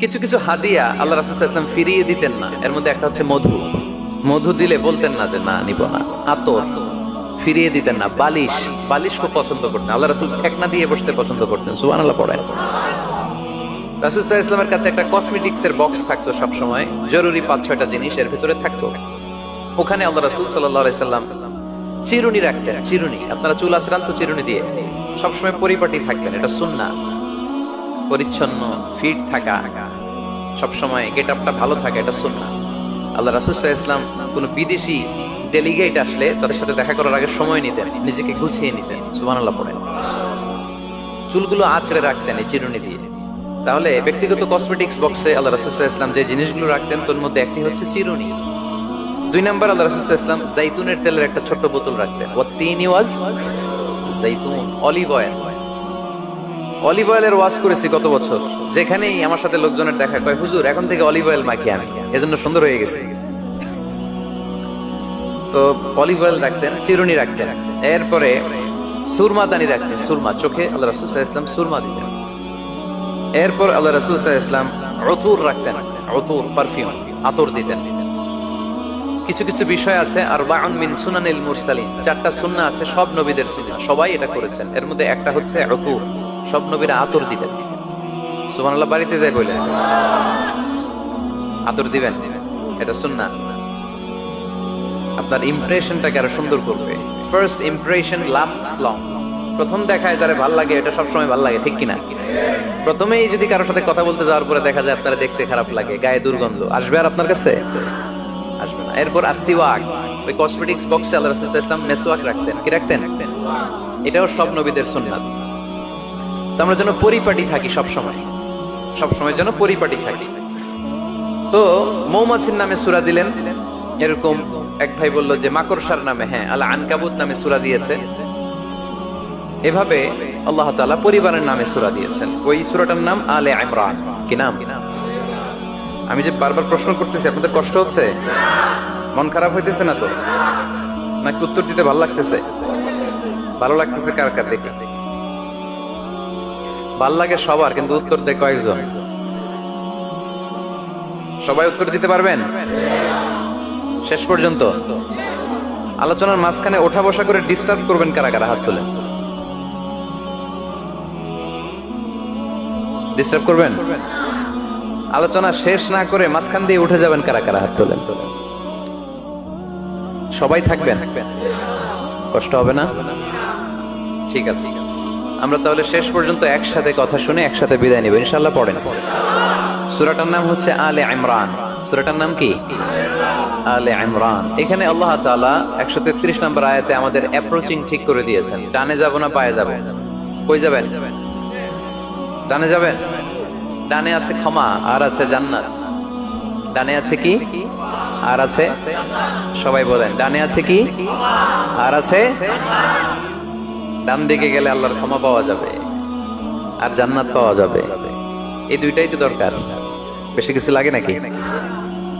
কিছু কিছু হাদিয়া আল্লাহ রাসুল ইসলাম ফিরিয়ে দিতেন না। এর মধ্যে একটা হচ্ছে মধু। মধু দিলে বলতেন না যে, না, নিব না। আতর। ফিরিয়ে দিতেন না। বালিশ। বালিশ খুব পছন্দ করতেন। আল্লাহ রাসুল ঠেকনা দিয়ে বসতে পছন্দ করতেন। সুবান আল্লাহ পড়ায় রাসুল সাহা ইসলামের কাছে একটা কসমেটিক্স এর বক্স থাকতো সবসময়। জরুরি পাঁচ, ছয়টা জিনিস এর ভিতরে থাকতো। ওখানে আল্লাহ রাসুল সাল্লাহ সাল্লাম চিরুনি রাখতেন। চিরুনি। আপনারা চুল আচরান তো চিরুনি দিয়ে। সবসময় পরিপাটি থাকবেন এটা সুন্না পরিচ্ছন্ন ফিট থাকা। সবসময় গেট আপটা ভালো থাকা, এটা সুন্না আল্লাহ রাসুল ইসলাম কোন বিদেশি ডেলিগেট আসলে তাদের সাথে দেখা করার আগে সময় নিতেন, নিজেকে গুছিয়ে নিতেন সুবান আল্লাহ পড়ে চুলগুলো আঁচড়ে রাখতেন এই চিরুনি দিয়ে। তাহলে ব্যক্তিগত কসমেটিক্স বক্সে আল্লাহ রাসুল ইসলাম যে জিনিসগুলো রাখতেন, তোর মধ্যে একটি হচ্ছে চিরুনি। দুই নম্বর আল্লাহ রাসুল ইসলাম জাইতুনের তেলের একটা ছোট্ট বোতল রাখতেন। ও তিন ওয়াজ জাইতুন অলিভ অয়েল অলিভ অয়েলের ওয়াশ করেছি কত বছর? যেখানেই আমার সাথে লোকজনের দেখা কয়, হুজুর, এখন থেকে অলিভ অয়েল মাখি আমি এজন্য সুন্দর হয়ে গেছে। তো অলিভ অয়েল রাখতেন, চিরুনি রাখতেন। এরপরে সুরমা দানি রাখতেন, সুরমা, চোখে আল্লাহ রাসুল ইসলাম সুরমা দিতেন। এরপর আল্লাহ রাসুল ইসলাম অতুর রাখতেন অতুর পারফিউম আতর দিতেন। কিছু কিছু বিষয় আছে আর বাউন মিন সুনানিল মুরসালিন। চারটা সুন্না আছে, সব নবীদের সুন্না, সবাই এটা করেছেন। এর মধ্যে একটা হচ্ছে অতুর সব নবীরা আতর দিতেন। সুবহানাল্লাহ, বাড়িতে যাই বলে। আতর দিবেন? এটা সুন্না আপনার ইমপ্রেশনটাকে আরও সুন্দর করবে। ফার্স্ট ইমপ্রেশন লাস্ট লং প্রথম দেখায় যারা ভালো লাগে, এটা সবসময় ভালো লাগে, ঠিক কিনা? প্রথমেই যদি কারোর সাথে কথা বলতে যাওয়ার পরে দেখা যায় আপনারা দেখতে খারাপ লাগে, গায়ে দুর্গন্ধ। আসবে আর আপনার কাছে? আসবে না। এরপর আসিওয়াক। ওই কসমেটিক্স বক্সে আল্লাহ রাখতেন। কি রাখতেন? এটাও সব নবীদের সুন্নাত তো আমরা যেন পরিপাটি থাকি সব সময় সব সময় যেন পরিপাটি থাকি। তো মৌমাছির নামে সুরা দিলেন। এরকম এক ভাই বলল যে, মাকড়সার নামে হ্যাঁ আল্লাহ আনকাবুত নামে সুরা দিয়েছে। এভাবে আল্লাহ তাআলা পরিবারের নামে সুরা দিয়েছেন। ওই সুরাটার নাম আলে ইমরান। কি নাম? আমি যে বারবার প্রশ্ন করতেছি, আপনাদের কষ্ট হচ্ছে? মন খারাপ হইতেছে না তো? নাকি উত্তর দিতে ভালো লাগতেছে? ভালো লাগতেছে কার কার দেখে ভালো লাগে সবার, কিন্তু উত্তর দেয় কয়েকজন। সবাই উত্তর দিতে পারবেন? শেষ পর্যন্ত। আলোচনার মাঝখানে ওঠা বসা করে ডিস্টার্ব করবেন কারা কারা হাত তোলেন ডিস্টার্ব করবেন? আলোচনা শেষ না করে মাঝখান দিয়ে উঠে যাবেন কারা কারা হাত তোলেন সবাই থাকবেন? কষ্ট হবে না? ঠিক আছে। আমরা তাহলে শেষ পর্যন্ত একসাথে কথা শুনে একসাথে বিদায় নিব। ইনশাল্লাহ পড়েন। সুরাটার নাম হচ্ছে আলে ইমরান। সুরাটার নাম কি? আলে ইমরান। এখানে আল্লাহ তাআলা একশো তেত্রিশ নম্বর আয়াতে আমাদের অ্যাপ্রোচিং ঠিক করে দিয়েছেন। ডানে যাব না পায়ে যাব? কই যাবেন? ডানে যাবেন? ডানে আছে ক্ষমা, আর আছে জান্নাত। ডানে আছে কি? আর আছে? সবাই বলেন, ডানে আছে কি? আর আছে? ডান দিকে গেলে আল্লাহর ক্ষমা পাওয়া যাবে আর জান্নাত পাওয়া যাবে। এই দুইটাই তো দরকার। বেশি কিছু লাগে নাকি?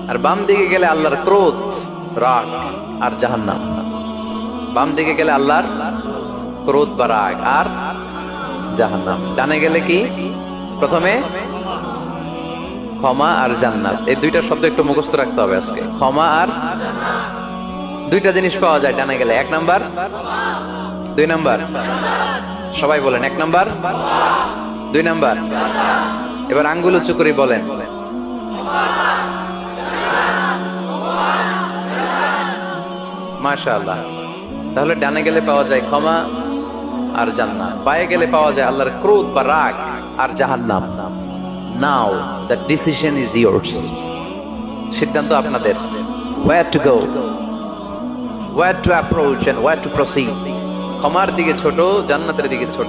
আর বাম দিকে গেলে আল্লাহর ক্রোধ, রাগ আর জাহান্নাম। বাম দিকে গেলে আল্লাহর ক্রোধ বা রাগ আর জাহান্নাম। ডানে গেলে কি? প্রথমে ক্ষমা আর জান্নাত। এই দুইটা শব্দ একটু মুখস্থ রাখতে হবে আজকে। ক্ষমা আর দুইটা জিনিস পাওয়া যায় ডানে গেলে। এক নাম্বার দুই নাম্বার। সবাই বলেন, এক নাম্বার। দুই নাম্বার। এবার আঙ্গুল উঁচু করে বলেন। মাশাআল্লাহ। তাহলে ডানে গেলে পাওয়া যায় ক্ষমা আর জান্নাত। বায়ে গেলে পাওয়া যায় আল্লাহর ক্রোধ বা রাগ আর জাহান্নাম। Now the decision is yours সিদ্ধান্ত আপনাদের। Where to go where to approach and where to proceed ক্ষমার দিকে ছোট, জান্নাতের দিকে ছোট।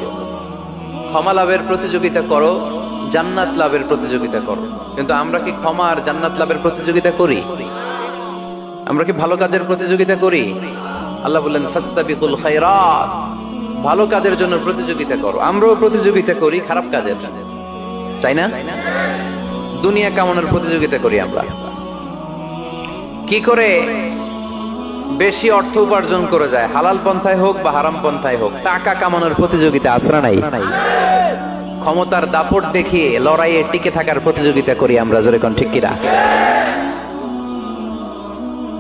ক্ষমা লাভের প্রতিযোগিতা করো, জান্নাত লাভের প্রতিযোগিতা করো। কিন্তু আমরা কি ক্ষমা আর জান্নাত লাভের প্রতিযোগিতা করি? আমরা কি ভালো কাজের প্রতিযোগিতা করি? আল্লাহ বললেন, ফাস্তাবিকুল খায়রাত। ভালো কাজের জন্য প্রতিযোগিতা করো। আমরাও প্রতিযোগিতা করি, খারাপ কাজের তাই না? দুনিয়া কামানোর প্রতিযোগিতা করি আমরা। কি করে বেশি অর্থ উপার্জন করে যায়। হালাল পন্থায় হোক বা হারাম পন্থায় হোক, টাকা কামানোর প্রতিযোগিতা আসরা নাই? ক্ষমতার দাপট দেখিয়ে লড়াইয়ে টিকে থাকার প্রতিযোগিতা করি আমরা, জোরে কন ঠিক কিনা?